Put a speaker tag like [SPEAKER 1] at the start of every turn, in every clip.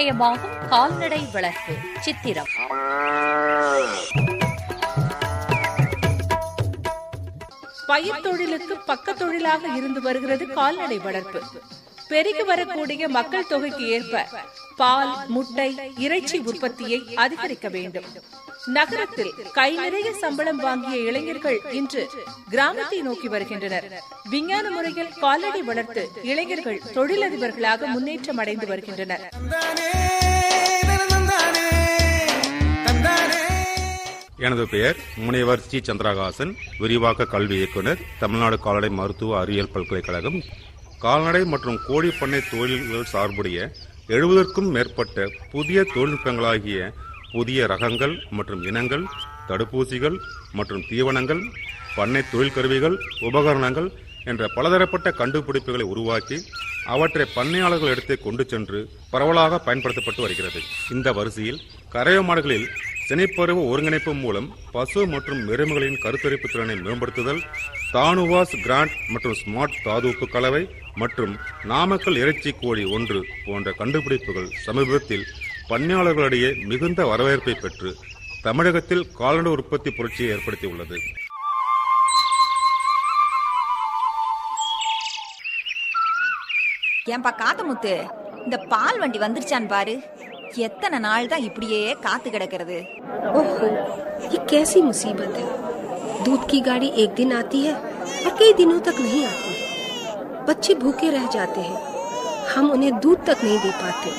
[SPEAKER 1] வண்ணமயமாகும் கால்நடை வளர்ப்பு சித்திரம்.
[SPEAKER 2] பயிர் தொழிலுக்கு பக்க தொழிலாக இருந்து வருகிறது கால்நடை வளர்ப்பு. பெருகி வரக்கூடிய மக்கள் தொகைக்கு ஏற்ப பால் முட்டை இறைச்சி உற்பத்தியை அதிகரிக்க வேண்டும். நகரத்தில் கை நிறைய சம்பளம் வாங்கிய இளைஞர்கள் இன்று கிராமத்தை நோக்கி வருகின்றனர். விஞ்ஞான முறையில் கால்நடை வளர்த்து இளைஞர்கள் தொழிலதிபர்களாக முன்னேற்றம் அடைந்து வருகின்றனர்.
[SPEAKER 3] எனது பெயர் முனைவர் சி. சந்திரகாசன். விரிவாக்க கல்வி இயக்குனர் தமிழ்நாடு கால்நடை மருத்துவ அறிவியல் பல்கலைக்கழகம். கால்நடை மற்றும் கோழி பண்ணை தொழில்கள் சார்புடைய எழுபதற்கும் மேற்பட்ட புதிய தொழில்நுட்பங்களாகிய புதிய ரகங்கள் மற்றும் இனங்கள் தடுப்பூசிகள் மற்றும் தீவனங்கள் பண்ணை தொழில் கருவிகள் உபகரணங்கள் என்ற பலதரப்பட்ட கண்டுபிடிப்புகளை உருவாக்கி அவற்றை பண்ணையாளர்கள் இடத்தை கொண்டு சென்று பரவலாக பயன்படுத்தப்பட்டு வருகிறது. இந்த வரிசையில் கரைய மாடுகளில் சினைப்பருவ ஒருங்கிணைப்பு மூலம் பசு மற்றும் எருமைகளின் கருத்தரிப்பு திறனை மேம்படுத்துதல் தானுவாஸ் கிராண்ட் மற்றும் ஸ்மார்ட் தாதுப்பு கலவை மற்றும் நாமக்கல் இறைச்சி கோழி ஒன்று போன்ற கண்டுபிடிப்புகள் சமீபத்தில் பண்ணையாளர்களிடையே மிகுந்த வரவேற்பை பெற்று தமிழகத்தில் கால்நடை உற்பத்தி புரட்சியை ஏற்படுத்தியுள்ளது
[SPEAKER 4] ஏன்பா காத்தமுத்து இந்த பால் வண்டி வந்துருச்சான்னு பாரு எத்தனை நாள் தான் இப்படியே காத்து கிடக்கிறது
[SPEAKER 5] ओहो ये कैसी मुसीबत है दूध की गाड़ी एक दिन आती है और कई दिनों तक नहीं आती बच्चे भूखे रह जाते हैं हम उन्हें दूध तक नहीं दे पाते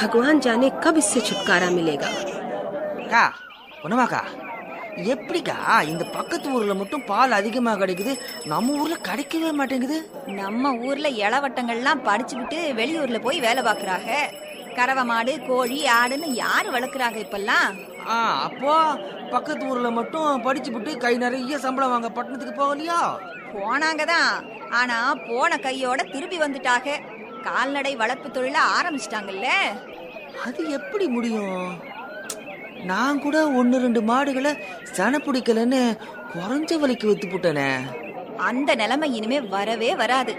[SPEAKER 5] भगवान जाने कब इससे छुटकारा मिलेगा
[SPEAKER 6] அக்கா பொண்ணமாக்கா எப்படிக்கா இந்த பக்கத்து ஊர்ல மட்டும் பால் அதிகமா கிடைக்குது நம்ம ஊர்ல கிடைக்கவே மாட்டேங்குது
[SPEAKER 4] நம்ம ஊர்ல இளவட்டங்கள்லாம் படிச்சுக்கிட்டு வெளியூர்ல போய் வேலை பாக்குறாங்க கறவை மாடு கோழி ஆடுன்னு யாரு வளர்க்குறாங்க இப்பெல்லாம்
[SPEAKER 6] ஆ அப்போ பக்கத்து ஊர்ல மட்டும் படிச்சு விட்டு கை நிறைய சம்பளம் வாங்க பட்டணத்துக்கு போகலையா
[SPEAKER 4] போனாங்க தான் ஆனா போன கையோட திரும்பி வந்துட்டாக கால்நடை வளர்ப்பு தொழில ஆரம்பிச்சிட்டாங்கல்ல
[SPEAKER 6] அது எப்படி முடியும்? நான் கூட ஒன்னு ரெண்டு மாடுகளை சன பிடிக்கலன்னு குறைஞ்ச விலைக்கு வித்து போட்டேனே
[SPEAKER 4] அந்த நிலைமை இனிமே வரவே வராது.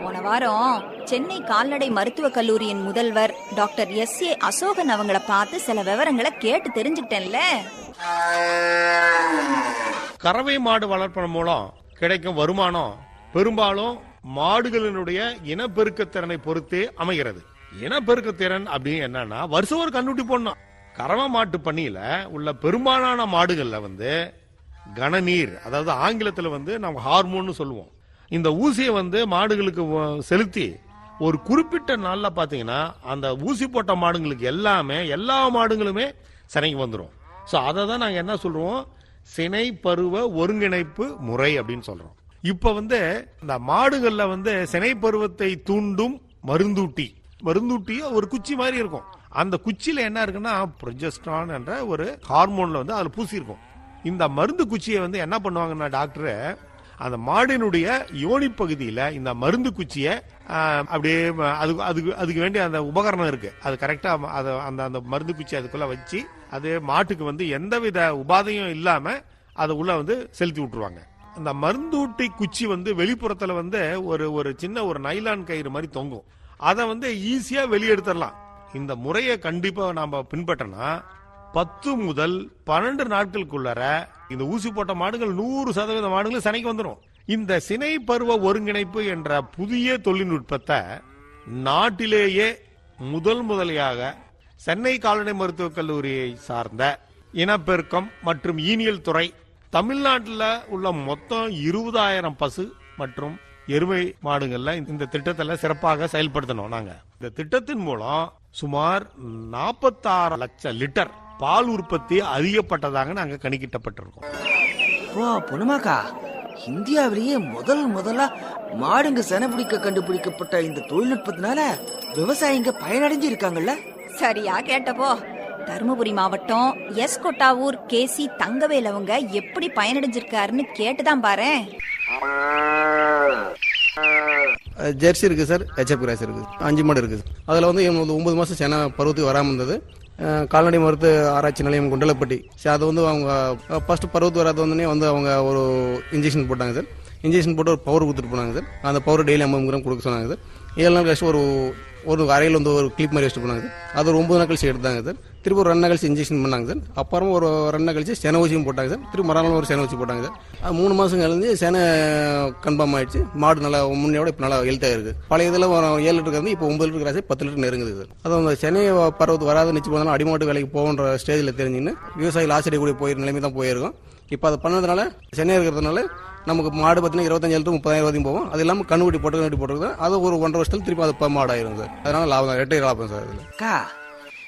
[SPEAKER 4] போன வாரம் சென்னை கால்நடை மருத்துவக் கல்லூரியின் முதல்வர் டாக்டர் எஸ் ஏ அசோகன் அவங்கள பார்த்து சில விவரங்களை கேட்டு தெரிஞ்சுக்கிட்டேன்ல.
[SPEAKER 7] கறவை மாடு வளர்ப்பதன் மூலம் கிடைக்கும் வருமானம் பெரும்பாலும் மாடுகளினுடைய இனப்பெருக்கத்திறனை பொறுத்தே அமைகிறது. இனப்பெருக்கத்திறன் அப்படின்னு என்னன்னா வருஷம் ஒரு கண்ணுட்டி போடணும் கறவை மாட்டு பணியில உள்ள பெரும்பாலான மாடுகள்ல வந்து கனநீர் அதாவது ஆங்கிலத்துல வந்து நம்ம ஹார்மோன்னு சொல்லுவோம். இந்த ஊசியை வந்து மாடுகளுக்கு செலுத்தி ஒரு குறிப்பிட்ட நாள்ல பாத்தீங்கன்னா அந்த ஊசி போட்ட மாடுங்களுக்கு எல்லாமே எல்லா மாடுகளுமே சினைக்கு வந்துடும் ஸோ அதை தான் நாங்கள் என்ன சொல்றோம்? சினை பருவ ஒருங்கிணைப்பு முறை அப்படின்னு சொல்றோம். இப்போ வந்து இந்த மாடுகள்ல வந்து சினை பருவத்தை தூண்டும் மருந்தூட்டி. மருந்தூட்டி ஒரு குச்சி மாதிரி இருக்கும். அந்த குச்சியில என்ன இருக்குன்னா ப்ரொஜெஸ்ட்ரான் என்ற ஒரு ஹார்மோன்ல வந்து அதில் பூசியிருக்கும் இந்த மருந்து குச்சியை வந்து என்ன பண்ணுவாங்கன்னா டாக்டரு அந்த மாடினுடைய யோனி பகுதியில் இந்த மருந்து குச்சியை அப்படியே அதுக்கு அதுக்கு அதுக்கு வேண்டிய அந்த உபகரணம் இருக்கு. அது கரெக்டாக அதை அந்த அந்த மருந்து குச்சி அதுக்குள்ள வச்சு அது மாட்டுக்கு வந்து எந்தவித உபாதையும் இல்லாமல் அதை உள்ள வந்து செலுத்தி விட்டுருவாங்க. அந்த மருந்தூட்டி குச்சி வந்து வெளிப்புறத்தில் வந்து ஒரு ஒரு சின்ன ஒரு நைலான் கயிறு மாதிரி தொங்கும். அதை வந்து ஈஸியாக வெளியெடுத்துடலாம். இந்த முறையை கண்டிப்பாக நாம் பின்பற்றினா பத்து முதல் பன்னெண்டு நாட்களுக்குள்ளர இந்த ஊசி போட்ட மாடுகள் நூறு சதவீத மாடுகள் சினைக்கு வந்துடும் இந்த சினை பருவ ஒருங்கிணைப்பு என்ற புதிய தொழில்நுட்பத்தை நாட்டிலேயே முதல் முதலியாக சென்னை கால்நடை மருத்துவக் கல்லூரியை சார்ந்த இனப்பெருக்கம் மற்றும் ஈனியல் துறை தமிழ்நாட்டில் உள்ள மொத்தம் இருபதாயிரம் பசு மற்றும் எருமை மாடுகள்ல இந்த திட்டத்தில் சிறப்பாக செயல்படுத்தணும் நாங்க. இந்த திட்டத்தின் மூலம் சுமார் நாற்பத்தாறு லட்சம் லிட்டர் பால் உற்பத்தி அதிகப்பட்டதாக நாங்க கணிக்கிட்டப்பட்டிருக்கோம்.
[SPEAKER 6] ஓ பொண்ணுமாக்கா இந்தியாவிலேயே முதல் முதலா மாடுங்க சன பிடிக்க கண்டுபிடிக்கப்பட்ட இந்த தொழில்நுட்பத்தினால விவசாயிங்க பயனடைஞ்சு இருக்காங்கல்ல
[SPEAKER 4] சரியா கேட்டப்போ தருமபுரி மாவட்டம் எஸ் கொட்டாவூர் கேசி தங்கவேல் அவங்க எப்படி பயனடைஞ்சிருக்காருன்னு கேட்டுதான் பாரு
[SPEAKER 8] ஜெர்சி இருக்குது சார் ஹெச்எப் கிராஸ் இருக்குது அஞ்சு மாடு இருக்குது அதில் வந்து ஒன்பது மாதம் சென பருவத்துக்கு வராமல் இருந்தது. கால்நடை மருத்துவ ஆராய்ச்சி நிலையம் குண்டலப்பட்டி. சரி அதை வந்து அவங்க ஃபர்ஸ்ட் பருவத்து வராத வந்தோடனே வந்து அவங்க ஒரு இன்ஜெக்ஷன் போட்டாங்க சார். இன்ஜெக்ஷன் போட்டு ஒரு பவர் கொடுத்துட்டு போனாங்க சார். அந்த பவர் டெய்லி ஐம்பது கிராம் கொடுக்க சொன்னாங்க சார். ஏழு நாள் கழிச்சு ஒரு ஒரு அறையில் வந்து ஒரு கிளிப் மாதிரி வச்சுட்டு போனாங்க சார். அது ஒரு ஒன்பது நாள் கழிச்சு எடுத்தாங்க சார். திரும்ப ஒரு ரெண்டு நாள் கழிச்சு இன்ஜெக்ஷன் பண்ணாங்க சார். அப்புறம் ஒரு ரெண்டு கழிச்சு சென ஊசியும் போட்டாங்க சார். திரும்ப மறுநாள் ஒரு சென ஊசி போட்டாங்க சார். அது மூணு மாதம் கழிஞ்சு சென கன்ஃபார்ம் ஆயிடுச்சு. மாடு நல்லா முன்னையோட இப்போ நல்லா ஹெல்த்தாக இருக்குது பழைய இதில் ஒரு ஏழு லிட்டர் இருந்து இப்போ ஒன்பது லிட்டர் கிராசி பத்து லிட்டர் நெருங்குது சார். அது அந்த சென்னை பருவத்து வராத நிச்சு போனாலும் அடிமாட்டு வேலைக்கு போகின்ற ஸ்டேஜில் தெரிஞ்சுன்னு விவசாயிகள் ஆசிரியர் கூட போயிரு நிலைமை தான் போயிருக்கோம். இப்போ அதை பண்ணதுனால சென்னை இருக்கிறதுனால நமக்கு மாடு பார்த்தீங்கன்னா இருபத்தஞ்சாயிரத்து முப்பதாயிரம் வரைக்கும் போகும். அது இல்லாமல் கண்ணுக்குட்டி போட்டு கண்ணுக்குட்டி போட்டுருக்கோம் அது ஒரு ஒன்றரை வருஷத்துல திருப்பி அது மாடாயிரும் மாடு சார். அதனால லாபம் ரெட்டை லாபம் சார் அதில்.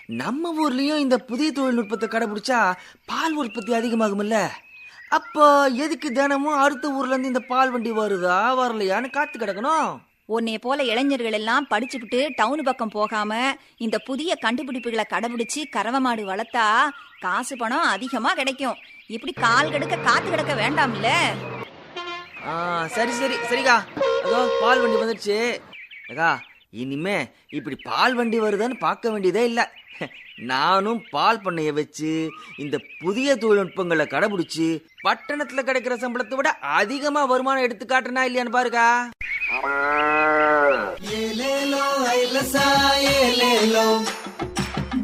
[SPEAKER 6] நம்ம ஊர்லயும் இந்த புதிய தொழில்நுட்பத்தை கடைபிடிச்சா பால் உற்பத்தி அதிகமாகும்ல? அப்போ எதுக்கு தினமும் அடுத்த ஊர்ல இருந்து இந்த பால் வண்டி வருதா வரலையான்னு காத்து கிடக்கணும்.
[SPEAKER 4] உன்னைய போல இளைஞர்கள் எல்லாம் படிச்சுக்கிட்டு டவுன் பக்கம் போகாம இந்த புதிய கண்டுபிடிப்புகளை கடைபிடிச்சு கறவை மாடு வளர்த்தா காசு பணம் அதிகமா கிடைக்கும். இப்படி கால் கெடுக்க காத்து கிடக்க வேண்டாம்ல?
[SPEAKER 6] சரி சரி சரிக்கா. அதோ பால் வண்டி வந்துடுச்சு. அக்கா இனிமே இப்படி பால் வண்டி வருதான்னு பார்க்க வேண்டியதே இல்லை. நானும் பால் பண்ணைய வச்சு இந்த புதிய தொழில்நுட்பங்களை கடைபிடிச்சு பட்டணத்துல கிடைக்கிற சம்பளத்தை விட அதிகமா வருமானம் எடுத்து காட்டுனா இல்லையான்னு பாருக்கா.
[SPEAKER 9] மாடு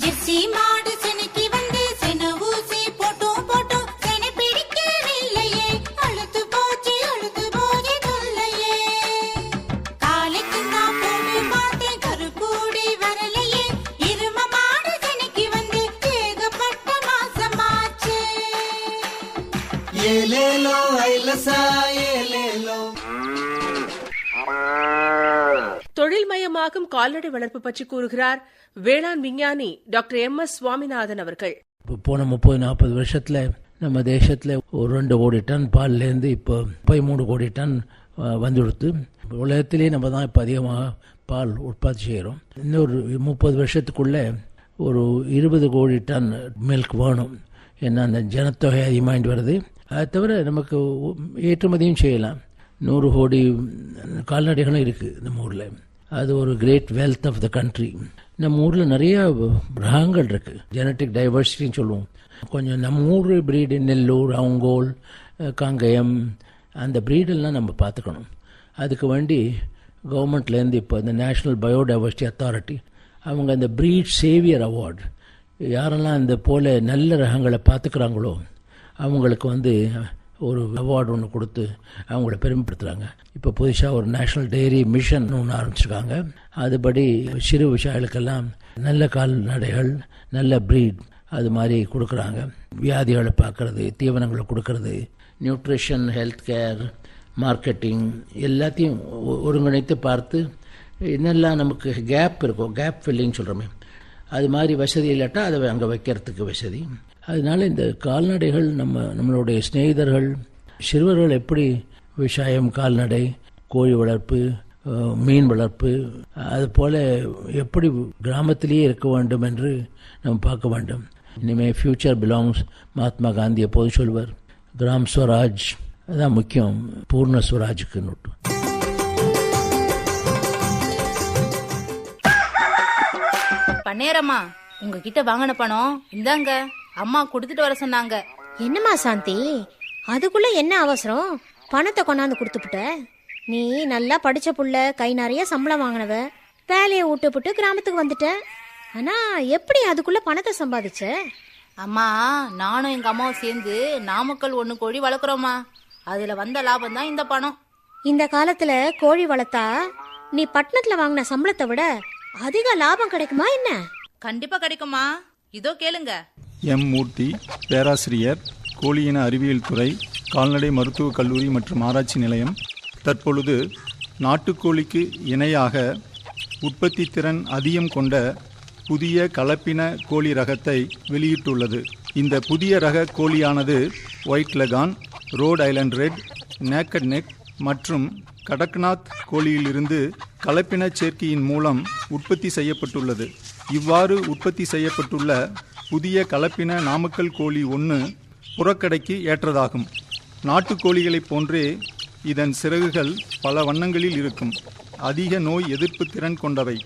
[SPEAKER 9] செனைக்கு
[SPEAKER 2] தொழில்மயமாகும் கால்நடை வளர்ப்பு பற்றி கூறுகிறார் வேளாண் விஞ்ஞானி டாக்டர் எம் எஸ் சுவாமிநாதன் அவர்கள்.
[SPEAKER 10] இப்போ போன முப்பது நாற்பது வருஷத்துல நம்ம தேசத்துல ஒரு ரெண்டு கோடி டன் பால்லேருந்து இப்போ பதிமூணு கோடி டன் வந்துடுத்து. உலகத்திலேயே நம்ம தான் இப்போ அதிகமாக பால் உற்பத்தி செய்கிறோம் இன்னொரு முப்பது வருஷத்துக்குள்ள ஒரு இருபது கோடி டன் மில்க் வேணும். ஏன்னா அந்த ஜனத்தொகை அதிகமாகிட்டு வருது. அது தவிர நமக்கு ஏற்றுமதியும் செய்யலாம். நூறு கோடி கால்நடைகளும் இருக்குது நம்ம ஊரில். அது ஒரு great wealth of the country நம்ம ஊரில் நிறைய ரகங்கள் இருக்குது ஜெனட்டிக் டைவர்சிட்டின்னு சொல்லுவோம். கொஞ்சம் நம்ம ஊர் பிரீடு நெல்லூர் அவங்கோல் காங்கயம் அந்த பிரீடெல்லாம் நம்ம பார்த்துக்கணும். அதுக்கு வேண்டி கவர்மெண்ட்லேருந்து இப்போ இந்த நேஷ்னல் பயோடைவர்சிட்டி அத்தாரிட்டி அவங்க அந்த பிரீட் சேவியர் அவார்டு யாரெல்லாம் இந்த போல நல்ல ரகங்களை பார்த்துக்கிறாங்களோ அவங்களுக்கு வந்து ஒரு அவார்டு ஒன்று கொடுத்து அவங்கள பெருமைப்படுத்துகிறாங்க இப்போ புதுசாக ஒரு நேஷ்னல் டெய்ரி மிஷன் ஒன்று ஆரம்பிச்சிருக்காங்க. அதுபடி சிறு விவசாயிகளுக்கெல்லாம் நல்ல கால்நடைகள் நல்ல ப்ரீட் அது மாதிரி கொடுக்குறாங்க. வியாதிகளை பார்க்கறது தீவனங்களை கொடுக்கறது நியூட்ரிஷன் ஹெல்த் கேர் மார்க்கெட்டிங் எல்லாத்தையும் ஒருங்கிணைத்து பார்த்து என்னெல்லாம் நமக்கு கேப் இருக்கும் கேப் ஃபில்லிங் சொல்கிறோமே அது மாதிரி வசதி இல்லாட்டா அதை அங்கே வைக்கிறதுக்கு வசதி. அதனால இந்த கால்நடைகள் நம்ம நம்மளுடைய சிநேகிதர்கள் சிறுவர்கள் எப்படி விவசாயம் கால்நடை கோழி வளர்ப்பு மீன் வளர்ப்பு அது போல் எப்படி கிராமத்திலேயே இருக்க வேண்டும் என்று நம்ம பார்க்க வேண்டும். இனிமேல் ஃபியூச்சர் பிலாங்ஸ் மகாத்மா காந்தி எப்போது சொல்வர். கிராம் ஸ்வராஜ் அதான் முக்கியம் பூர்ண ஸ்வராஜுக்கு நோட்டு
[SPEAKER 11] பண்ணேரம்மா உங்ககிட்ட வாங்கின பணம் இந்தாங்க. அம்மா கொடுத்துட்டு வர சொன்னாங்க.
[SPEAKER 12] என்னம்மா சாந்தி? அதுக்குள்ள என்ன அவசரம்? பணத்தை கொண்டாந்து கொடுத்துப்புட்ட. நீ நல்லா படிச்ச புள்ள கை நிறைய சம்பளம் வாங்கினவ. வேலையை விட்டுப்புட்டு கிராமத்துக்கு வந்துட்ட. ஆனா எப்படி அதுக்குள்ள பணத்தை சம்பாதிச்ச?
[SPEAKER 11] அம்மா நானும் எங்க அம்மாவும் சேர்ந்து நாமக்கல் ஒண்ணு கோழி வளர்க்குறோம்மா. அதுல வந்த லாபம் தான் இந்த பணம்.
[SPEAKER 12] இந்த காலத்துல கோழி வளர்த்தா நீ பட்டணத்துல வாங்கின சம்பளத்தை விட அதிக லாபம் கிடைக்குமா என்ன?
[SPEAKER 11] கண்டிப்பா கிடைக்குமா இதோ கேளுங்க.
[SPEAKER 13] எம். மூர்த்தி பேராசிரியர் கோழியின அறிவியல் துறை கால்நடை மருத்துவக் கல்லூரி மற்றும் ஆராய்ச்சி நிலையம். தற்பொழுது நாட்டுக்கோழிக்கு இணையாக உற்பத்தி திறன் அதிகம் கொண்ட புதிய கலப்பின கோழி ரகத்தை வெளியிட்டுள்ளது. இந்த புதிய ரக கோழியானது white leghorn Rhode Island red naked neck மற்றும் கடக்நாத் கோழியிலிருந்து கலப்பின சேர்க்கையின் மூலம் உற்பத்தி செய்யப்பட்டுள்ளது. இவ்வாறு உற்பத்தி செய்யப்பட்டுள்ள புதிய கலப்பின நாமக்கல் கோழி ஒன்று புறக்கடைக்கு ஏற்றதாகும். நாட்டுக்கோழிகளைப் போன்றே இதன் சிறகுகள் பல வண்ணங்களில் இருக்கும். அதிக நோய் எதிர்ப்பு திறன் கொண்டவை.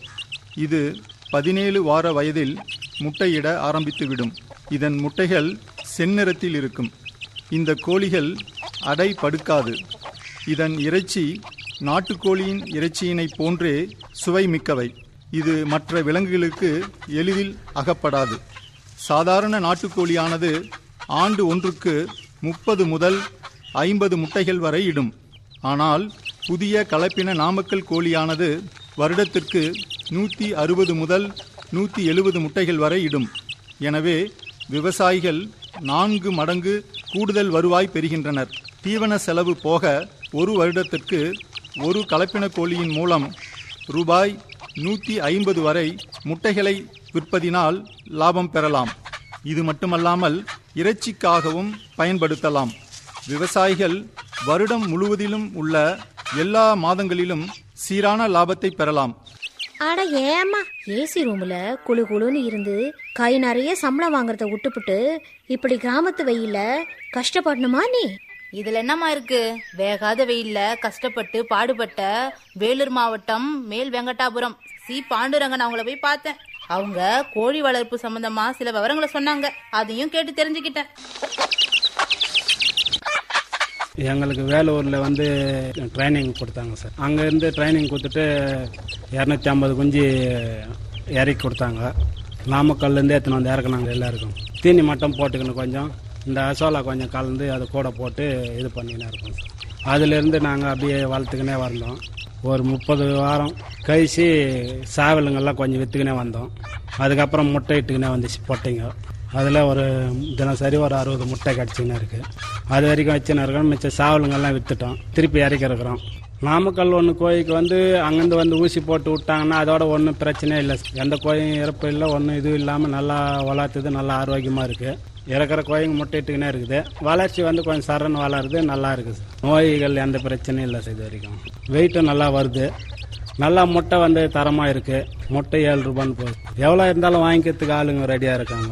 [SPEAKER 13] இது பதினேழு வார வயதில் முட்டையிட ஆரம்பித்துவிடும். இதன் முட்டைகள் செந்நிறத்தில் இருக்கும். இந்த கோழிகள் அடை படுக்காது. இதன் இறைச்சி நாட்டுக்கோழியின் இறைச்சியினைப் போன்றே சுவை மிக்கவை இது மற்ற விலங்குகளுக்கு எளிதில் அகப்படாது. சாதாரண நாட்டுக்கோழியானது ஆண்டு ஒன்றுக்கு முப்பது முதல் ஐம்பது முட்டைகள் வரை இடும். ஆனால் புதிய கலப்பின நாமக்கல் கோழியானது வருடத்திற்கு நூற்றி அறுபது முதல் நூற்றி எழுபது முட்டைகள் வரை இடும். எனவே விவசாயிகள் நான்கு மடங்கு கூடுதல் வருவாய் பெறுகின்றனர். தீவன செலவு போக ஒரு வருடத்திற்கு ஒரு கலப்பின கோழியின் மூலம் ரூபாய் நூற்றி ஐம்பது வரை முட்டைகளை விற்பதினால் லாபம் பெறலாம். இது மட்டுமல்லாமல் இறைச்சிக்காகவும் பயன்படுத்தலாம். விவசாயிகள் வருடம் முழுவதிலும் உள்ள எல்லா மாதங்களிலும் சீரான லாபத்தை பெறலாம்.
[SPEAKER 12] அட ஏம்மா ஏசி ரூம்ல குளு குளுன்னு இருந்து கை நிறைய சம்பளம் வாங்குறத விட்டுப்புட்டு இப்படி கிராமத்து வெயில கஷ்டப்படணுமா நீ?
[SPEAKER 11] இதுல என்னம்மா இருக்கு? வேகாத வெயில்ல கஷ்டப்பட்டு பாடுபட்ட வேலூர் மாவட்டம் மேல் வெங்கடாபுரம் சி. பாண்டுரங்கன் அவங்கள போய் பார்த்தேன். அவங்க கோழி வளர்ப்பு சம்பந்தமா சில விவரங்களை சொன்னாங்க. அதையும் கேட்டு தெரிஞ்சுக்கிட்டேன்.
[SPEAKER 14] எங்களுக்கு வேலூரில் வந்து ட்ரைனிங் கொடுத்தாங்க சார் அங்கேருந்து ட்ரைனிங் கொடுத்துட்டு இரநூத்தி ஐம்பது குஞ்சு இறக்கி கொடுத்தாங்க. நாமக்கல்லேருந்து எத்தனை வந்து இறக்குனாங்க எல்லாருக்கும். தீனி மட்டும் போட்டுக்கணும் கொஞ்சம். இந்த அசோலா கொஞ்சம் கலந்து அது கூட போட்டு இது பண்ணிக்கினே இருக்கோம் சார். அதுலேருந்து நாங்கள் அப்படியே வளர்த்துக்கினே வந்தோம். ஒரு முப்பது வாரம் கழிச்சு சாவலுங்கெல்லாம் கொஞ்சம் விற்றுக்கினே வந்தோம். அதுக்கப்புறம் முட்டை இட்டுக்கினே வந்துச்சு பொட்டைங்க. அதில் ஒரு தினசரி ஒரு அறுபது முட்டை கிடச்சிக்கினே இருக்குது அது வரைக்கும் வச்சுன்னு இருக்கோம் மிச்சம் சாவலுங்கெல்லாம் விற்றுட்டோம் திருப்பி இறக்கி இருக்கிறோம். நாமக்கல் ஒன்று கோயிலுக்கு வந்து அங்கேருந்து வந்து ஊசி போட்டு விட்டாங்கன்னா அதோட ஒன்றும் பிரச்சனையே இல்லை. எந்த கோயிலும் இறப்பு இல்லை. ஒன்றும் இதுவும் இல்லாமல் நல்லா வளர்த்துது நல்லா ஆரோக்கியமாக இருக்குது இறக்குற கோழிங்க முட்டைட்டுக்கினே இருக்குது. வளர்ச்சி வந்து கொஞ்சம் சரண் வளருது நல்லா இருக்குது நோய்கள் எந்த பிரச்சனையும் இல்லை இது வரைக்கும். வெயிட்டும் நல்லா வருது. நல்லா முட்டை வந்து தரமாக இருக்குது முட்டை ஏழு ரூபான்னு போகுது எவ்வளோ இருந்தாலும் வாங்கிக்கிறதுக்கு ஆளுங்க ரெடியாக இருக்காங்க.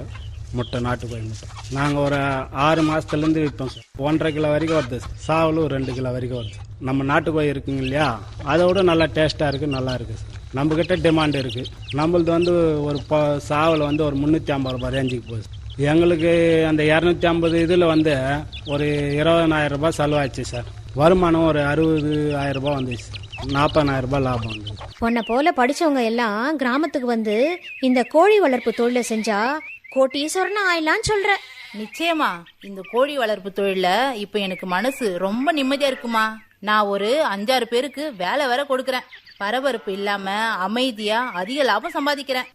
[SPEAKER 14] முட்டை நாட்டுக்கோழி முட்டை நாங்கள் ஒரு ஆறு மாதத்துலேருந்து விற்போம் சார். ஒன்றரை கிலோ வரைக்கும் வருது சாவலும் ரெண்டு கிலோ வரைக்கும் வருது நம்ம நாட்டு கோழி இருக்குங்க இல்லையா? அதை விட நல்லா டேஸ்ட்டாக இருக்குது நல்லா இருக்குது சார். நம்மக்கிட்ட டிமாண்ட் இருக்குது நம்மளது வந்து ஒரு ப சாவல் வந்து ஒரு முந்நூற்றி ஐம்பது ரூபாய் ரேஞ்சுக்கு போகுது எங்களுக்கு அந்த இரநூத்தி ஐம்பது இதில் வந்து ஒரு இருபதனாயிரம் ரூபாய் செலவாச்சு சார். வருமானம் ஒரு அறுபது ஆயிரம் ரூபாய் வந்துச்சு நாற்பதாயிரம் ரூபாய் லாபம் வந்து
[SPEAKER 12] உன்னை போல படிச்சவங்க எல்லாம் கிராமத்துக்கு வந்து இந்த கோழி வளர்ப்பு தொழிலை செஞ்சா கோட்டீஸ்வரன் ஆயிலான்னு சொல்ற.
[SPEAKER 11] நிச்சயமா இந்த கோழி வளர்ப்பு தொழில இப்ப எனக்கு மனசு ரொம்ப நிம்மதியா இருக்குமா? நான் ஒரு அஞ்சாறு பேருக்கு வேலை வேற கொடுக்கறேன். பரபரப்பு இல்லாம அமைதியா அதிக லாபம் சம்பாதிக்கிறேன்.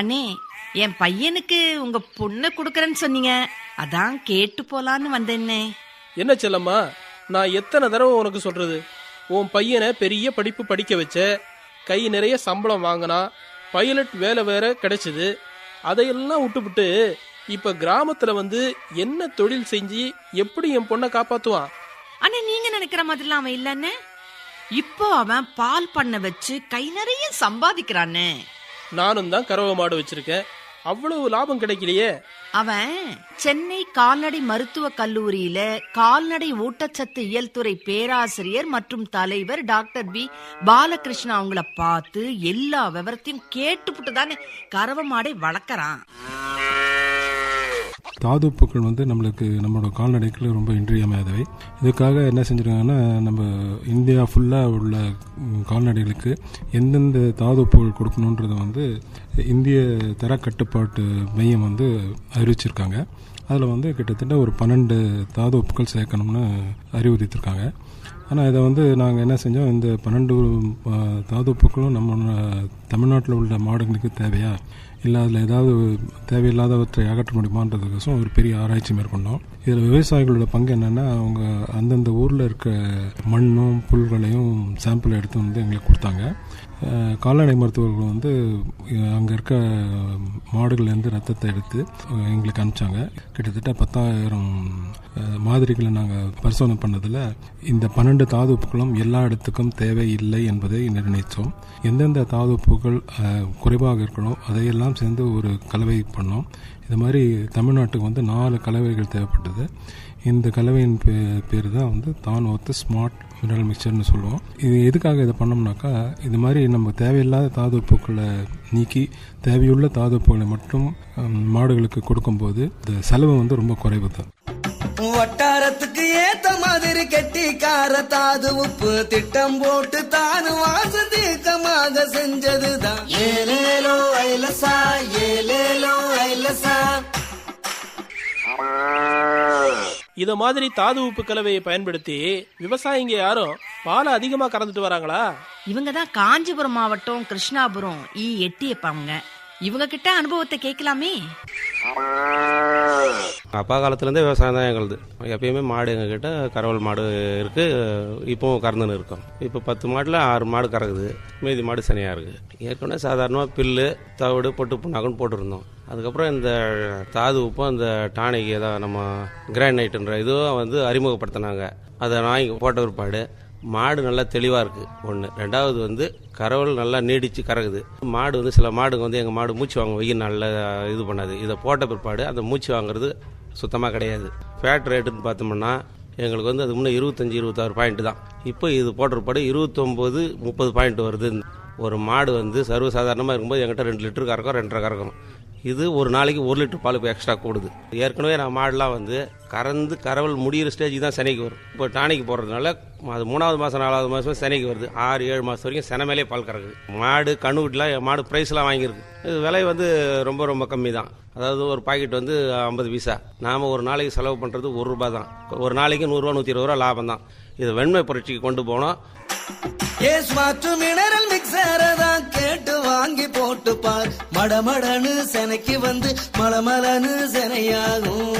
[SPEAKER 15] அண்ணே என் பையனுக்கு உங்க பொண்ணை கொடுக்கறேன்னு சொன்னீங்க. அதான் கேட்டு போலான்னு வந்தேன்னே.
[SPEAKER 16] என்ன செல்லம்மா நான் எத்தனை தடவை உனக்கு சொல்றது? உன் பையனை பெரிய படிப்பு படிக்க வச்ச கை நிறைய சம்பளம் வாங்கினா பைலட் வேலை வேற கிடைச்சது. அதையெல்லாம் விட்டுவிட்டு இப்ப கிராமத்துல வந்து என்ன தொழில் செஞ்சு எப்படி என் பொண்ணை காப்பாத்துவான்?
[SPEAKER 15] அண்ணே நீங்க நினைக்கிற மாதிரிலாம் அவன் இல்லன்னு. இப்போ அவன் பால் பண்ண வச்சு கை நிறைய சம்பாதிக்கிறானே
[SPEAKER 16] நானும் தான் கறவை மாடு வச்சிருக்கேன். அவ்வளவு லாபம் கிடைக்கலையே.
[SPEAKER 15] அவன் சென்னை கால்நடை மருத்துவ கல்லூரியில கால்நடை ஊட்டச்சத்து இயல் துறை பேராசிரியர் மற்றும் தலைவர் டாக்டர் பி. பாலகிருஷ்ணன் அவங்கள பார்த்து எல்லா விவரத்தையும் கேட்டுப்புட்டு தானே கறவை மாடை வளர்க்கறான்.
[SPEAKER 17] தாதுப்புக்கள் வந்து நம்மளுக்கு நம்மளோட கால்நடைக்கு ரொம்ப இன்றியமையாதவை. இதுக்காக என்ன செஞ்சுருக்காங்கன்னா நம்ம இந்தியா ஃபுல்லாக உள்ள கால்நடைகளுக்கு எந்தெந்த தாதுப்புகள் கொடுக்கணுன்றதை வந்து இந்திய தர கட்டுப்பாட்டு மையம் வந்து அறிவிச்சிருக்காங்க. அதில் வந்து கிட்டத்தட்ட ஒரு பன்னெண்டு தாதுப்புக்கள் சேர்க்கணும்னு அறிவுறுத்திருக்காங்க. ஆனால் இதை வந்து நாங்கள் என்ன செஞ்சோம் இந்த பன்னெண்டு தாது தாதுப்புக்களும் நம்ம தமிழ்நாட்டில் உள்ள மாடுகளுக்கு தேவையா? இல்லை அதில் ஏதாவது தேவையில்லாதவற்றை அகற்ற முடியுமான்றதுக்கோசம் ஒரு பெரிய ஆராய்ச்சி மேற்கொண்டோம். இதில் விவசாயிகளோட பங்கு என்னென்னா அவங்க அந்தந்த ஊரில் இருக்க மண்ணும் புல்களையும் சாம்பிள் எடுத்து வந்து எங்களுக்கு கொடுத்தாங்க. கால்நடை மருத்துவர்கள் வந்து அங்கே இருக்க மாடுகள்லேருந்து ரத்தத்தை எடுத்து எங்களுக்கு அனுப்பிச்சாங்க. கிட்டத்தட்ட பத்தாயிரம் மாதிரிகளை நாங்கள் பரிசோதனை பண்ணதில் இந்த பன்னெண்டு தாதுப்புகளும் எல்லா இடத்துக்கும் தேவை இல்லை என்பதை நிர்ணயித்தோம். எந்தெந்த தாதுப்புகள் குறைவாக இருக்கணும் அதையெல்லாம் சேர்ந்து ஒரு கலவை பண்ணோம். இது மாதிரி தமிழ்நாட்டுக்கு வந்து நாலு கலவைகள் தேவைப்பட்டது. இந்த கலவையின் பே பேர் தான் வந்து தான் ஒத்து ஸ்மார்ட் மினரல் மிக்சர்னு சொல்லுவோம். இது எதுக்காக இதை பண்ணோம்னாக்கா இது மாதிரி நம்ம தேவையில்லாத தாது உப்புக்களை நீக்கி தேவையுள்ள தாதுப்புகளை மட்டும் மாடுகளுக்கு கொடுக்கும்போது இந்த செலவு வந்து ரொம்ப குறைவு தான்
[SPEAKER 18] வட்டாரத்துக்கு ஏத்த மாதிரி கெட்டி கார தாது உப்பு திட்டம் போட்டு தானு வாசம் செஞ்சது செஞ்சதுதான். ஏலேலோ ஐலசா ஏலேலோ ஐலசா.
[SPEAKER 16] இத மாதிரி தாது உப்பு கலவையை பயன்படுத்தி விவசாயிங்க யாரும் பாலை அதிகமா கறந்துட்டு வராங்களா?
[SPEAKER 15] இவங்க தான் காஞ்சிபுரம் மாவட்டம் கிருஷ்ணாபுரம் ஈ எட்டியப்பாங்க இவங்க கிட்ட அனுபவத்தை கேட்கலாமே.
[SPEAKER 19] அப்பா காலத்துலேருந்தே விவசாயம் தான் எங்களுது. எப்பயுமே மாடு எங்ககிட்ட கறவல் மாடு இருக்குது இப்போவும் கறந்துன்னு இருக்கோம். இப்போ பத்து மாடில் ஆறு மாடு கறக்குது. மீதி மாடு சனியாக இருக்குது ஏற்கனவே சாதாரணமாக பில்லு தவிடு பொட்டு புண்ணாக்குன்னு போட்டிருந்தோம். அதுக்கப்புறம் இந்த தாது உப்பும் இந்த டானிக் ஏதோ நம்ம கிரானைட்டுன்ற இதுவும் வந்து அறிமுகப்படுத்தினாங்க. அதை வாங்கி போட்ட பிற்பாடு மாடு நல்லா தெளிவாக இருக்குது ஒன்று ரெண்டாவது வந்து கறவல் நல்லா நீடிச்சு கறக்குது. மாடு வந்து சில மாடுங்க வந்து எங்கள் மாடு மூச்சு வாங்க வெயில் நல்லா இது பண்ணாது. இதை போட்ட பிற்பாடு அந்த மூச்சு வாங்குறது சுத்தமாக கிடையாது. ஃபேட் ரேட்டுன்னு பார்த்தோம்னா எங்களுக்கு வந்து அது முன்னே இருபத்தஞ்சி இருபத்தாறு பாயிண்ட் தான். இப்போ இது போட்ட இருபத்தொம்போது முப்பது பாயிண்ட் வருது ஒரு மாடு வந்து சர்வசாதாரணமாக இருக்கும்போது எங்கிட்ட ரெண்டு லிட்டர் கறக்கும் ரெண்டரை கறக்கும். இது ஒரு நாளைக்கு ஒரு லிட்டர் பால் இப்போ எக்ஸ்ட்ரா கூடுது. ஏற்கனவே நான் மாடுலாம் வந்து கறந்து கறவல் முடியிற ஸ்டேஜ் தான் செனைக்கு வரும். இப்போ டானிக்கு போடுறதுனால அது மூணாவது மாதம் நாலாவது மாதம் செனைக்கு வருது. ஆறு ஏழு மாதம் வரைக்கும் செனை மேலே பால் கறக்குது. மாடு கண்ணுக்குட்டிலாம் மாடு ப்ரைஸ்லாம் வாங்கியிருக்கு. இது விலை வந்து ரொம்ப ரொம்ப கம்மி தான். அதாவது ஒரு பாக்கெட் வந்து ஐம்பது பைசா. நாம் ஒரு நாளைக்கு செலவு பண்ணுறது ஒரு ரூபா தான். ஒரு நாளைக்கு நூறுரூவா நூற்றி இருபது ரூபா லாபம் தான். இது வெண்மை புரட்சிக்கு கொண்டு போனோம்
[SPEAKER 18] ஏஸ் மாற்று மினரல் மிக்சரை தான் கேட்டு வாங்கி போட்டு பார். மடமடன்னு செனைக்கு வந்து மலமலன்னு செனையாகும்.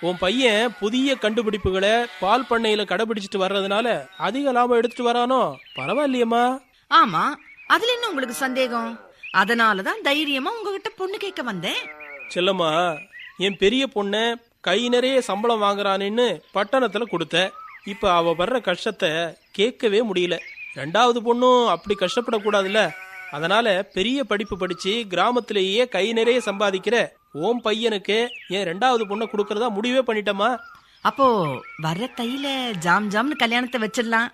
[SPEAKER 16] உன் பையன் புதிய கண்டுபிடிப்புகளை பால் பண்ணையில கடைபிடிச்சிட்டு வர்றதுனால அதிக லாபம் எடுத்துட்டு வரானோ? பரவாயில்லையம்மா.
[SPEAKER 15] ஆமா அதுல என்ன உங்களுக்கு சந்தேகம்? அதனாலதான் தைரியமா உங்ககிட்ட பொண்ணு கேட்க வந்தேன்.
[SPEAKER 16] செல்லம்மா என் பெரிய பொண்ணை கை நிறைய சம்பளம் வாங்குறானேன்னு பட்டணத்துல கொடுத்த. இப்ப அவ வர்ற கஷ்டத்தை கேட்கவே முடியல. ரெண்டாவது பொண்ணும் அப்படி கஷ்டப்படக்கூடாதுல்ல. அதனால பெரிய படிப்பு படிச்சு கிராமத்திலேயே கை நிறைய சம்பாதிக்கிற ஓம் பையனுக்கு என் ரெண்டாவது பொண்ணை கொடுக்கறதா முடிவே பண்ணிட்டமா
[SPEAKER 15] அப்போ வர்ற தையில ஜாம் ஜாம்னு கல்யாணத்தை வச்சிடலாம்.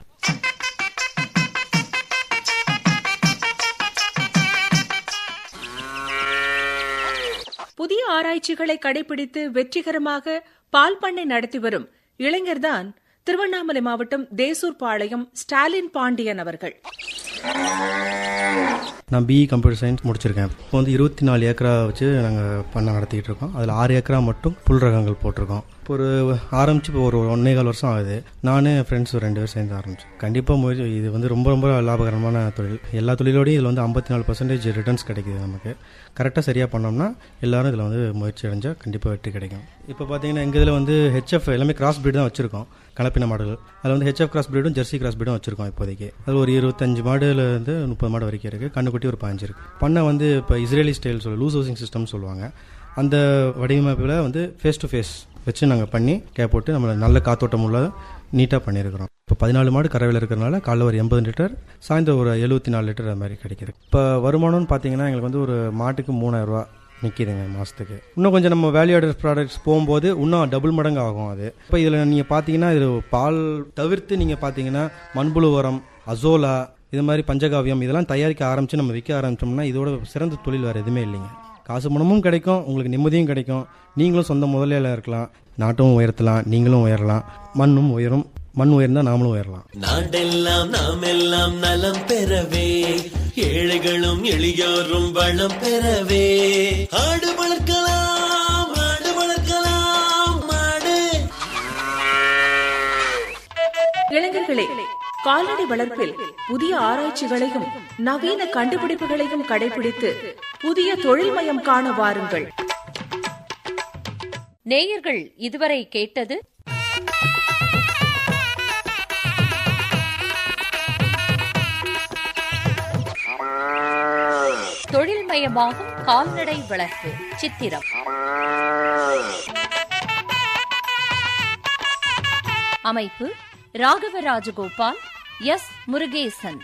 [SPEAKER 2] புதிய ஆராய்ச்சிகளை கடைபிடித்து வெற்றிகரமாக பால் பண்ணை நடத்தி வரும் இளைஞர்தான் திருவண்ணாமலை மாவட்டம் தேசூர் பாளையம் ஸ்டாலின் பாண்டியன் அவர்கள்.
[SPEAKER 20] நான் பிஇ கம்ப்யூட்டர் சயின்ஸ் முடிச்சிருக்கேன். இப்போ வந்து இருபத்தி நாலு ஏக்கரா வச்சு நாங்கள் பண்ண நடத்திக்கிட்டு இருக்கோம். அதில் ஆறு ஏக்கரா மட்டும் புல் ரகங்கள் போட்டிருக்கோம். இப்போ ஒரு ஆரம்பிச்சு இப்போ ஒரு ஒன்னே கால் வருஷம் ஆகுது. நானே ஃப்ரெண்ட்ஸ் ரெண்டு பேர் சேர்ந்து ஆரம்பிச்சோம். கண்டிப்பாக முயற்சி இது வந்து ரொம்ப ரொம்ப லாபகரமான தொழில். எல்லா தொழிலோடையும் இதில் வந்து ஐம்பத்தி நாலு பர்சன்டேஜ் ரிட்டர்ன்ஸ் கிடைக்குது நமக்கு. கரெக்டாக சரியாக பண்ணோம்னா எல்லாரும் இதில் வந்து முயற்சி அடைஞ்சால் கண்டிப்பாக வெற்றி கிடைக்கும். இப்போ பார்த்தீங்கன்னா எங்கள் இதில் வந்து ஹெச்எஃப் எல்லாமே கிராஸ் ப்ரீட் தான் வச்சிருக்கோம் கலப்பின மாடுகள். அதில் வந்து ஹெச்எஃப் கிராஸ் பிரீடும் ஜெர்சி கிராஸ் பிரீடும் வச்சிருக்கோம் இப்போதைக்கு. அது ஒரு இருபத்தஞ்சு மாடுலேருந்து முப்பது மாடு வரைக்கும் இருக்குது கண்ணுக்குட்டி ஒரு பாஞ்சு இருக்குது பண்ணை வந்து இப்போ இஸ்ரேலி ஸ்டைல் சொல்ல லூஸ் ஹவுசிங் சிஸ்டம் சொல்லுவாங்க. அந்த வடிவமைப்பில் வந்து ஃபேஸ் டு ஃபேஸ் வச்சு நாங்கள் பண்ணி கேப் போட்டு நம்மளை நல்ல காத்தோட்டம் உள்ள நீட்டாக பண்ணியிருக்கிறோம். இப்போ பதினாலு மாடு கறவையில் இருக்கிறனால காலைல ஒரு எண்பது லிட்டர் சாயந்தரம் ஒரு எழுபத்தி நாலு லிட்டர் அது மாதிரி கிடைக்குது. இப்போ வருமானம்னு பார்த்தீங்கன்னா எங்களுக்கு வந்து ஒரு மாட்டுக்கு மூணாயிரம் ரூபா நிற்கிதுங்க மாதத்துக்கு இன்னும் கொஞ்சம் நம்ம வேல்யூ ஆடட் ப்ராடக்ட்ஸ் போகும்போது இன்னும் டபுள் மடங்கு ஆகும் அது. இப்போ இதில் நீங்கள் பார்த்தீங்கன்னா இது பால் தவிர்த்து நீங்கள் பார்த்தீங்கன்னா மண்புழு உரம் அசோலா இது மாதிரி பஞ்சகாவியம் இதெல்லாம் தயாரிக்க ஆரம்பித்து நம்ம விற்க ஆரம்பிச்சோம்னா இதோட சிறந்த தொழில் வேறு எதுவுமே இல்லைங்க. காசு பணமும் கிடைக்கும் உங்களுக்கு நிம்மதியும் கிடைக்கும். நீங்களும் சொந்த முதலியில் இருக்கலாம். நாட்டும் உயர்த்தலாம் நீங்களும் உயரலாம். மண்ணும் உயரும். மண் உயர்ந்தா நாமளும் உயரலாம்.
[SPEAKER 18] நாடெல்லாம் நாம் எல்லாம் நலம் பெறவே ஏழைகளும் எளியோரும் வளம் பெறவே. ஆடு வளர்க்கலாம் ஆடு வளர்க்கலாம் மாடு.
[SPEAKER 2] இளைஞர்களே கால்நடை வளர்ப்பில் புதிய ஆராய்ச்சிகளையும் நவீன கண்டுபிடிப்புகளையும் கடைபிடித்து புதிய தொழில்மயம் காண வாருங்கள்.
[SPEAKER 1] நேயர்கள் இதுவரை கேட்டது தொழில்மயமாகும் கால்நடை வளர்ப்பு சித்திரம். அமைப்பு ராகவ ராஜகோபால் எஸ். முருகேசன்.